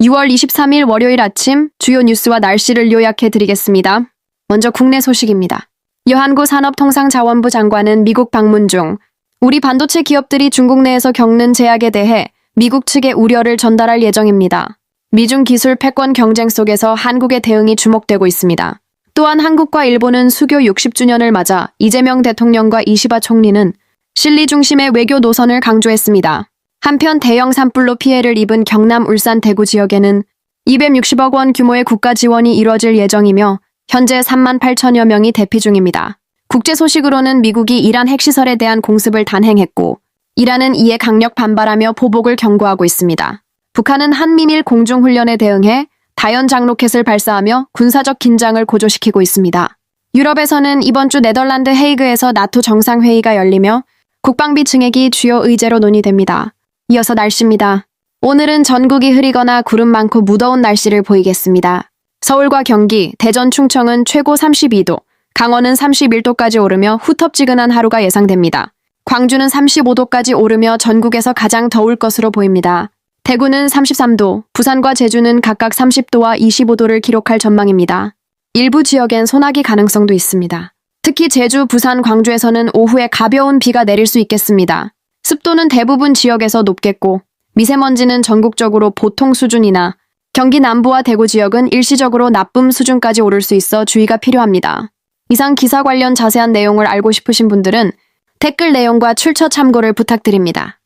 6월 23일 월요일 아침 주요 뉴스와 날씨를 요약해 드리겠습니다. 먼저 국내 소식입니다. 여한구 산업통상자원부 장관은 미국 방문 중 우리 반도체 기업들이 중국 내에서 겪는 제약에 대해 미국 측에 우려를 전달할 예정입니다. 미중 기술 패권 경쟁 속에서 한국의 대응이 주목되고 있습니다. 또한 한국과 일본은 수교 60주년을 맞아 이재명 대통령과 이시바 총리는 실리 중심의 외교 노선을 강조했습니다. 한편 대형 산불로 피해를 입은 경남 울산 대구 지역에는 260억 원 규모의 국가 지원이 이뤄질 예정이며 현재 3만 8천여 명이 대피 중입니다. 국제 소식으로는 미국이 이란 핵시설에 대한 공습을 단행했고 이란은 이에 강력 반발하며 보복을 경고하고 있습니다. 북한은 한미밀 공중훈련에 대응해 다연 장 로켓을 발사하며 군사적 긴장을 고조시키고 있습니다. 유럽에서는 이번 주 네덜란드 헤이그에서 나토 정상회의가 열리며 국방비 증액이 주요 의제로 논의됩니다. 이어서 날씨입니다. 오늘은 전국이 흐리거나 구름 많고 무더운 날씨를 보이겠습니다. 서울과 경기, 대전, 충청은 최고 32도, 강원은 31도까지 오르며 후텁지근한 하루가 예상됩니다. 광주는 35도까지 오르며 전국에서 가장 더울 것으로 보입니다. 대구는 33도, 부산과 제주는 각각 30도와 25도를 기록할 전망입니다. 일부 지역엔 소나기 가능성도 있습니다. 특히 제주, 부산, 광주에서는 오후에 가벼운 비가 내릴 수 있겠습니다. 습도는 대부분 지역에서 높겠고 미세먼지는 전국적으로 보통 수준이나 경기 남부와 대구 지역은 일시적으로 나쁨 수준까지 오를 수 있어 주의가 필요합니다. 이상 기사 관련 자세한 내용을 알고 싶으신 분들은 댓글 내용과 출처 참고를 부탁드립니다.